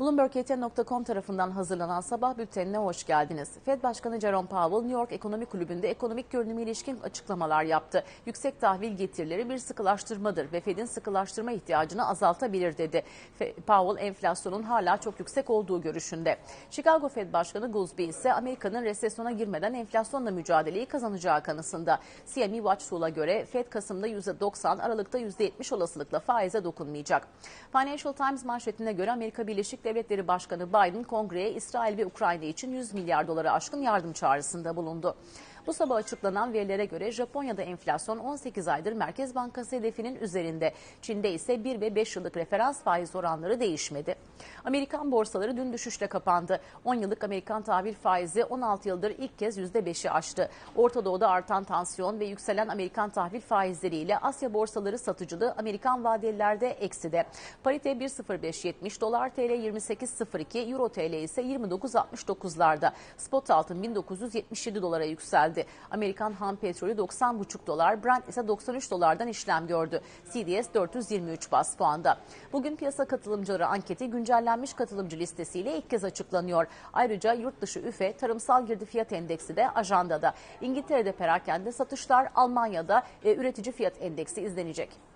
BloombergKT.com tarafından hazırlanan sabah bültenine hoş geldiniz. Fed Başkanı Jerome Powell, New York Ekonomi Kulübü'nde ekonomik görünüme ilişkin açıklamalar yaptı. Yüksek tahvil getirileri bir sıkılaştırmadır ve Fed'in sıkılaştırma ihtiyacını azaltabilir dedi. Powell, enflasyonun hala çok yüksek olduğu görüşünde. Chicago Fed Başkanı Goolsbee ise Amerika'nın resesyona girmeden enflasyonla mücadeleyi kazanacağı kanısında. CME Watch Tool'a göre Fed Kasım'da %90, Aralık'ta %70 olasılıkla faize dokunmayacak. Financial Times manşetine göre Amerika Devletleri Başkanı Biden kongreye İsrail ve Ukrayna için 100 milyar dolara aşkın yardım çağrısında bulundu. Bu sabah açıklanan verilere göre Japonya'da enflasyon 18 aydır Merkez Bankası hedefinin üzerinde. Çin'de ise 1 ve 5 yıllık referans faiz oranları değişmedi. Amerikan borsaları dün düşüşle kapandı. 10 yıllık Amerikan tahvil faizi 16 yıldır ilk kez %5'i aştı. Orta Doğu'da artan tansiyon ve yükselen Amerikan tahvil faizleriyle Asya borsaları satıcılığı Amerikan vadelilerde ekside. Parite 1.0570, dolar TL 28.02, euro TL ise 29.69'larda. Spot altın 1977 dolara yükseldi yükseldi. Amerikan ham petrolü 90,5 dolar, Brent ise 93 dolardan işlem gördü. CDS 423 bas puanda. Bugün piyasa katılımcıları anketi güncellenmiş katılımcı listesiyle ilk kez açıklanıyor. Ayrıca yurt dışı üfe tarımsal girdi fiyat endeksi de ajandada. İngiltere'de perakende satışlar, Almanya'da e, üretici fiyat endeksi izlenecek.